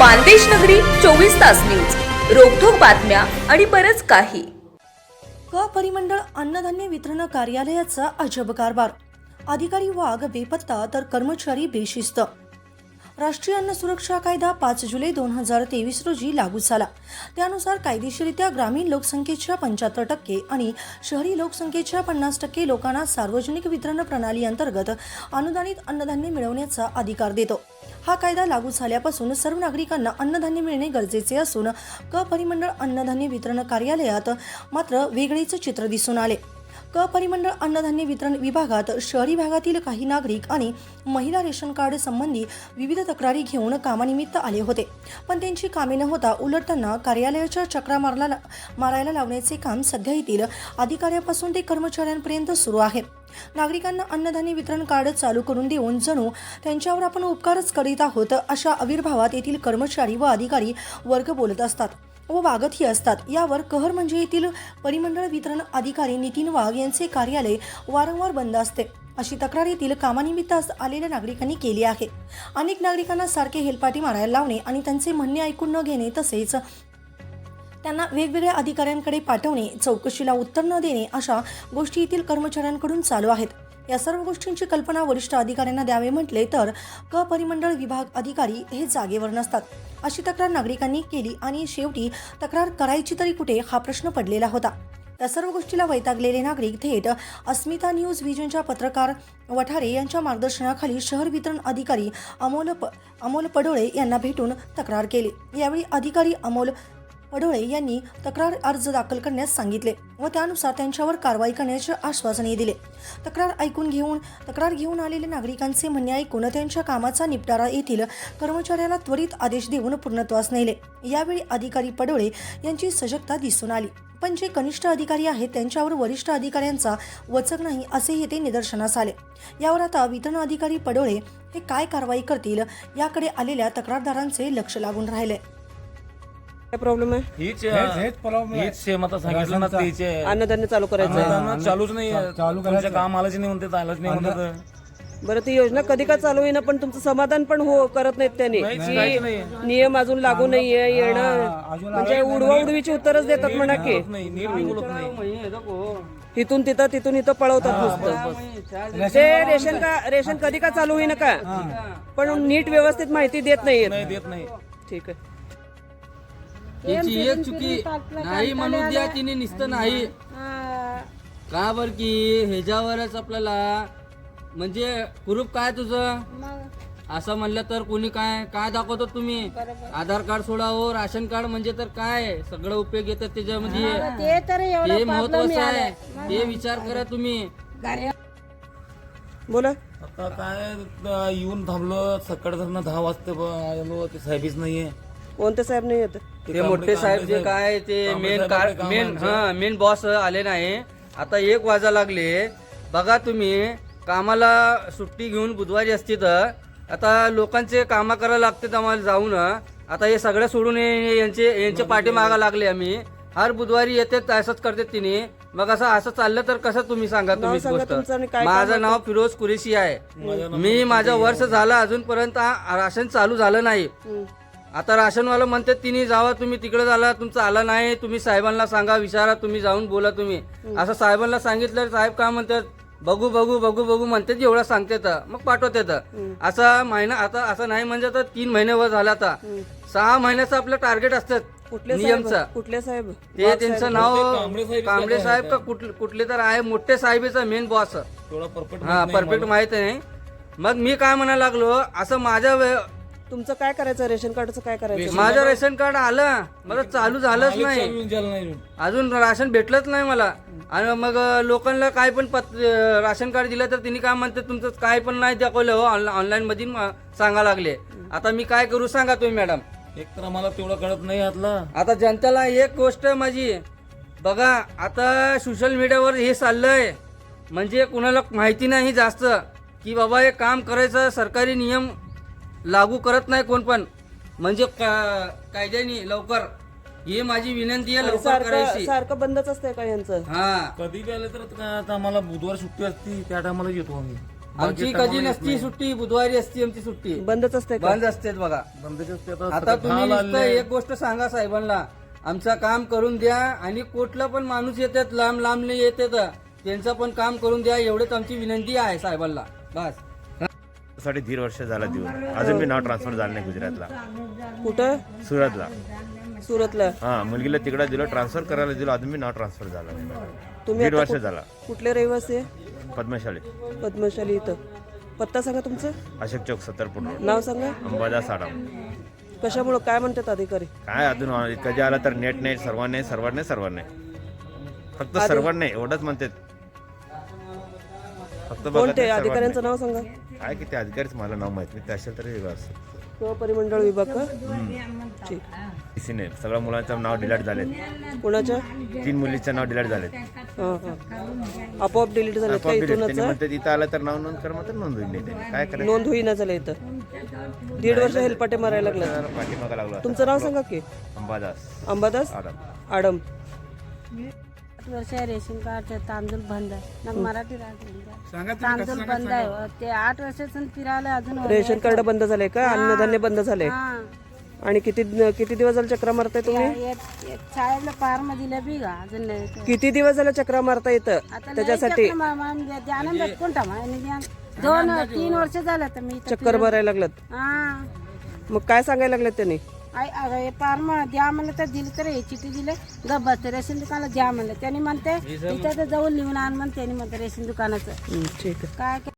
मानदेश नगरी चोवीस तास न्यूज. रोखोक बातम्या आणि बरंच काही. क परिमंडळ अन्नधान्य वितरण कार्यालयाचा अजब कारभार अधिकारी वाघ बेपत्ता तर कर्मचारी बेशिस्त. राष्ट्रीय अन्न सुरक्षा कायदा पाच जुलै दोन हजार तेवीस रोजी लागू झाला. त्यानुसार कायदेशीरित्या ग्रामीण लोकसंख्येच्या पंच्याहत्तर टक्के आणि शहरी लोकसंख्येच्या पन्नास टक्के लोकांना सार्वजनिक वितरण प्रणाली अंतर्गत अनुदानित अन्नधान्य मिळवण्याचा अधिकार देतो. हा कायदा लागू झाल्यापासून सर्व नागरिकांना अन्नधान्य मिळणे गरजेचे असून क परिमंडळ अन्नधान्य वितरण कार्यालयात मात्र वेगळेच चित्र दिसून आले. क परिमंडळ अन्नधान्य वितरण विभागात शहरी भागातील काही नागरिक आणि महिला रेशन कार्ड संबंधी विविध तक्रारी घेऊन कामानिमित्त आले होते. पण त्यांची कामे न होता उलट त्यांना कार्यालयाच्या चक्रा मारला मारायला लावण्याचे काम सध्या येथील अधिकाऱ्यापासून ते कर्मचाऱ्यांपर्यंत सुरू आहे. नागरिकांना अन्नधान्य वितरण कार्ड चालू करून देऊन जणू त्यांच्यावर आपण उपकारच करीत आहोत अशा आविर्भावात येथील कर्मचारी व अधिकारी वर्ग बोलत असतात. व वागतही असतात. यावर कहर म्हणजे येथील परिमंडळ वितरण अधिकारी नितीन वाघ यांचे कार्यालय वारंवार बंद असते. अशी तक्रार येथील कामानिमित्त आलेल्या नागरिकांनी केली आहे. अनेक नागरिकांना सारखे हेलपाटी मारायला लावणे आणि त्यांचे म्हणणे ऐकून न घेणे तसेच त्यांना वेगवेगळ्या अधिकाऱ्यांकडे पाठवणे चौकशीला उत्तर न देणे अशा गोष्टी येथील कर्मचाऱ्यांकडून चालू आहेत. या सर्व गोष्टींची कल्पना वरिष्ठ अधिकाऱ्यांना द्यावे म्हटले तर क परिमंडळ विभाग अधिकारी हे जागेवर नसतात. अशी तक्रार नागरिकांनी केली आणि शेवटी तक्रार करायची तरी कुठे हा प्रश्न पडलेला होता. या सर्व गोष्टीला वैतागलेले नागरिक थेट अस्मिता न्यूज व्हिजनच्या पत्रकार वठारे यांच्या मार्गदर्शनाखाली शहर वितरण अधिकारी अमोल प अमोल पडोळे यांना भेटून तक्रार केली. यावेळी अधिकारी अमोल पडोळे यांनी तक्रार अर्ज दाखल करण्यास सांगितले व त्यानुसार त्यांच्यावर कारवाई करण्याचे आश्वासनही दिले. तक्रार ऐकून घेऊन तक्रार घेऊन आलेल्या नागरिकांचे म्हणणे ऐकून त्यांच्या कामाचा निपटारा येथील कर्मचाऱ्याला त्वरित आदेश देऊन पूर्णत्वास नेले. यावेळी अधिकारी पडोळे यांची सजगता दिसून आली. पण जे कनिष्ठ अधिकारी आहेत त्यांच्यावर वरिष्ठ अधिकाऱ्यांचा वचक नाही असे येथे निदर्शनास आले. यावर आता वितरण अधिकारी पडोळे हे काय कारवाई करतील याकडे आलेल्या तक्रारदारांचे लक्ष लागून राहिले. काय प्रॉब्लेम आहे? हीच हेच- आहे. हीच सेम आता सांगितलं ना. त्याचे अन्नधान्य चालू करायचं. अन्नदान चालूच नाही चालू करायचं. काम आलंच नाही म्हणते आलंच नाही म्हणते. बरं ती योजना कधी का चालू होईना पण तुमचं समाधान पण हो करत नाहीत त्यांनी. की. नियम अजून लागू नाहीये येणं. अजून म्हणजे उडवा उडवीची उत्तरच देतात म्हणा की. नाही नीट बी बोलत नाही तिथून तिथं तिथून इथं पळवतात नुसतं. ते रेशन का रेशन कधी का चालू होईना का? पण नीट व्यवस्थित माहिती देत नाहीयेत. नाही देत नाही. ठीक आहे. याची एक चुकी नाही म्हणू द्या तिने नुसतं नाही. का बर की ह्याच्यावरच आपल्याला म्हणजे प्रूफ काय तुझं? असं म्हणलं तर कोणी काय काय दाखवतो तुम्ही? आधार कार्ड सोडा हो राशन कार्ड म्हणजे तर काय? सगळं उपयोग येतात त्याच्यामध्ये. ते तर एवढं ते महत्वाचं आहे. ते विचार करा तुम्ही. बोला. आता काय येऊन थांबलो सकाळ धरणं दहा वाजता ब- आलो ते साहेबीच नाहीये. कोणते साहेब नाही येत? ते मोठे साहेब जे काय ते मेन कार्ड मेन हा मेन बॉस आले नाही. आता एक वाजा लागले. बघा तुम्ही कामाला सुट्टी घेऊन बुधवारी असती तर. आता लोकांचे कामं करायला लागतात आम्हाला जाऊन. आता हे सगळं सोडून हे- यांचे यांचे पाठीमागा लागले आम्ही. हर बुधवारी येतात असंच करतात तिने. मग असं असं चाललं तर कसं तुम्ही सांगा तुम्ही सांगा तुमचं आणि गोष्ट काय माझं नाव फिरोज कुरेशी आहे. मी माझं वर्ष झालं अजूनपर्यंत राशन चालू झालं नाही. आता राशनवाला म्हणतात तिने जावा तुम्ही तिकडे झाला तुमचं आला नाही तुम्ही साहेबांना सांगा विचारा तुम्ही जाऊन बोला तुम्ही. असं साहेबांना सांगितलं साहेब काय म्हणतात बघू बघू बघू बघू म्हणतात एवढं सांगतात मग पाठवतात असा महिना आता असं नाही म्हणजे तर तीन महिने वर झाला आता. सहा महिन्याचं आपलं टार्गेट असतात कुठले साहेब? नियमचं. कुठले साहेब? ते त्यांचं नाव कांबळे साहेब का कुठले कुठले तर आहे मोठे साहेबीचा मेन बॉस हा परफेक्ट माहीत नाही. मग मी काय म्हणायला लागलो असं माझ्या वे- तुमचं काय करायचं? रेशन कार्डचं काय करायचं? माझं रेशन कार्ड आलं. मला चालू झालंच नाही. अजून राशन भेटलंच नाही मला. आणि मग लोकांना काय पण पत राशन कार्ड दिलं तर तिने काय म्हणते तुमचं काय पण नाही दाखवलं हो ऑनलाईन मध्ये सांगा लागले. आता मी काय करू सांगा तुम्ही मॅडम. एक तर आम्हाला तेवढं कळत नाही यातला आता जनतेला एक गोष्ट माझी बघा आता सोशल मीडियावर हे चाललंय. म्हणजे कुणाला माहिती नाही जास्त की बाबा हे काम करायचं सरकारी नियम लागू करत नाही कोण पण. म्हणजे का- कायद्याने लवकर ही माझी विनंती आहे लवकर सारखं करायची. सारखं बंदच असतंय का यांचं? हा. कधी आले तर आता आम्हाला बुधवार सुट्टी असती त्या टायमाला येतो आम्ही. आमची कधी येत नसती. सुट्टी बुधवारी असती आमची सुट्टी. बंदच असतंय का? बंद असते बघा. बंदच असते आता तुम्ही नुसतं. एक गोष्ट सांगा साहेबांना. आमचं काम करून द्या आणि कुठला पण माणूस येतात लांब लांब येतात त्यांचं पण काम करून द्या एवढंच आमची विनंती आहे साहेबांना. बस. साठी दीड वर्ष झाला देऊन. अजून मी नाव ट्रान्सफर झालं नाही गुजरातला. कुठं? सुरतला. सुरतला. हा मुलगीला तिकडे दिलं ट्रान्सफर करायला दिलं अजून मी नाव ट्रान्सफर झालं नाही. तुम्ही दीड आता वर्ष झाला. कुठले रहिवासी आहे? पद्मशाली. पद्मशाली इथं. पत्ता सांगा तुमचं. अशोक चौक सत्तर फूट रोड. नाव सांगा. अंबादा साडम कशामुळं काय म्हणतात अधिकारी? काय अजून कधी आला तर नेट नाही सर्वांना सर्वांना सर्वांना फक्त सर्वांना एवढंच म्हणतात. फक्त बघत कोण ते अधिकाऱ्यांचं नाव सांगा. नाही. काय किती अधिकारीच मला नाव माहीत नाही. ते असेल तरी वेगळं असेल. किंवा परिमंडळ विभाग का? ठीक. सगळ्या मुलांचं नाव डिलीट झाले कोणाच्या तीन मुलीचं नाव डिलीट झाले हां हां. आपोआप डिलीट झाले का इथूनच त्यांनी म्हणतात इथं आलं तर नाव नोंद कर म्हणतात नोंद होईल नाही त्यांनी काय करायचं? नोंद होईना झालं इथं. दीड वर्ष हेलपाटे मारायला लागलं जरा पाठीमागं लागलो. तुमचं नाव सांगा की. अंबादास. अंबादास? आडम. आडम. वर्ष आहे रेशन कार्ड तांदूळ बंद आहे. నాకు मराठी तांदूळ बंद आहे. ते आठ वर्षापासून फिरायला अजून रेशन कार्ड बंद झालंय का? अन्नधान्य बंद झालंय? हा. आणि किती किती दिवस झाले चक्रा मारताय तुम्ही? शाळेला पारमध्ये दिलं बी का अजून नाही. किती दिवस झाले चक्रा मारता येतं आता त्याच्यासाठी ध्यान दोन तीन वर्ष झालं तर मी इथं चक्कर भरायला लागलात हा. मग काय सांगायला लागलेत त्यांनी? आई अगं पार मग द्या म्हणलं तर दिली तर हे चिठी दिले. गप्प रेशन दुकानाला द्या म्हणलं. त्यांनी म्हणते इथं तर जाऊन लिहून आण म्हणते त्यांनी म्हणते रेशन दुकानाचं. ठीक आहे. काय